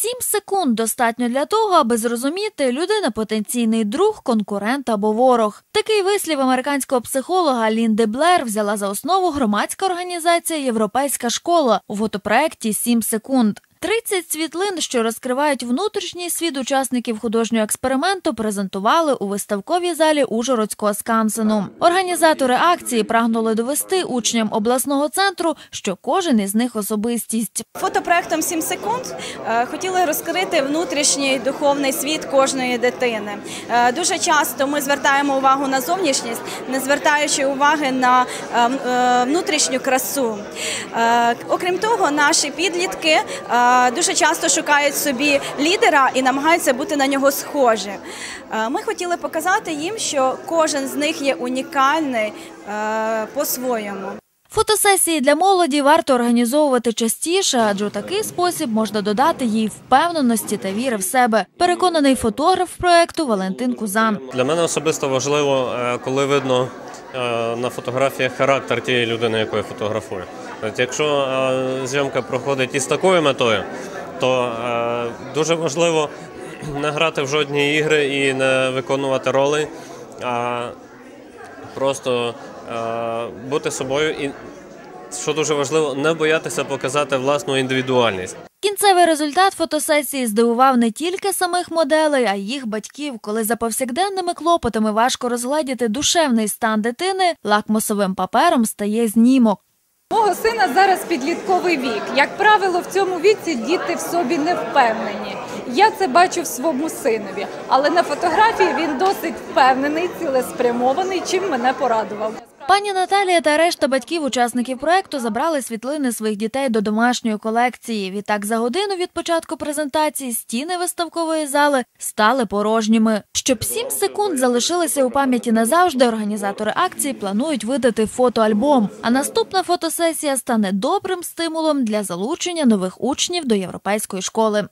Сім секунд достатньо для того, аби зрозуміти, людина потенційний друг, конкурент або ворог. Такий вислів американського психолога Лінди Блер взяла за основу громадська організація Європейська школа у фотопроекті Сім секунд. 30 світлин, що розкривають внутрішній світ учасників художнього експерименту, презентували у виставковій залі Ужгородського скансену. Організатори акції прагнули довести учням обласного центру, що кожен із них особистість. Фотопроектом «7 секунд е, хотіли розкрити внутрішній духовний світ кожної дитини. Е, Дуже часто ми звертаємо увагу на зовнішність, не звертаючи уваги на е, м- е, внутрішню красу. Окрім того, наші підлітки дуже часто шукають собі лідера і намагаються бути на нього схожі. Е, Ми хотіли показати їм, що кожен з них є унікальний е, по-своєму. Фотосесії для молоді варто організовувати частіше, адже у такий спосіб можна додати їй впевненості та віри в себе. Переконаний фотограф проекту Валентин Кузан. Для мене особисто важливо, е, коли видно е, на фотографіях характер тієї людини, яку я фотографую. Якщо е, зйомка проходить із такою метою, то е, дуже важливо не грати в жодні ігри і не виконувати роли, а просто е, бути собою і, що дуже важливо, не боятися показати власну індивідуальність. Кінцевий результат фотосесії здивував не тільки самих моделей, а й їх батьків, коли за повсякденними клопотами важко розгледіти душевний стан дитини, лакмусовим папером стає знімок. Сина зараз підлітковий вік. Як правило, в цьому віці діти в собі не впевнені. Я це бачу в своєму синові, але на фотографії він досить впевнений, цілеспрямований, чим мене порадував. Пані Наталія та решта батьків учасників проекту забрали світлини своїх дітей до домашньої колекції. Відтак за годину від початку презентації стіни виставкової зали стали порожніми. Щоб 7 секунд залишилися у пам'яті назавжди, організатори акції планують видати фотоальбом. А наступна фотосесія стане добрим стимулом для залучення нових учнів до європейської школи.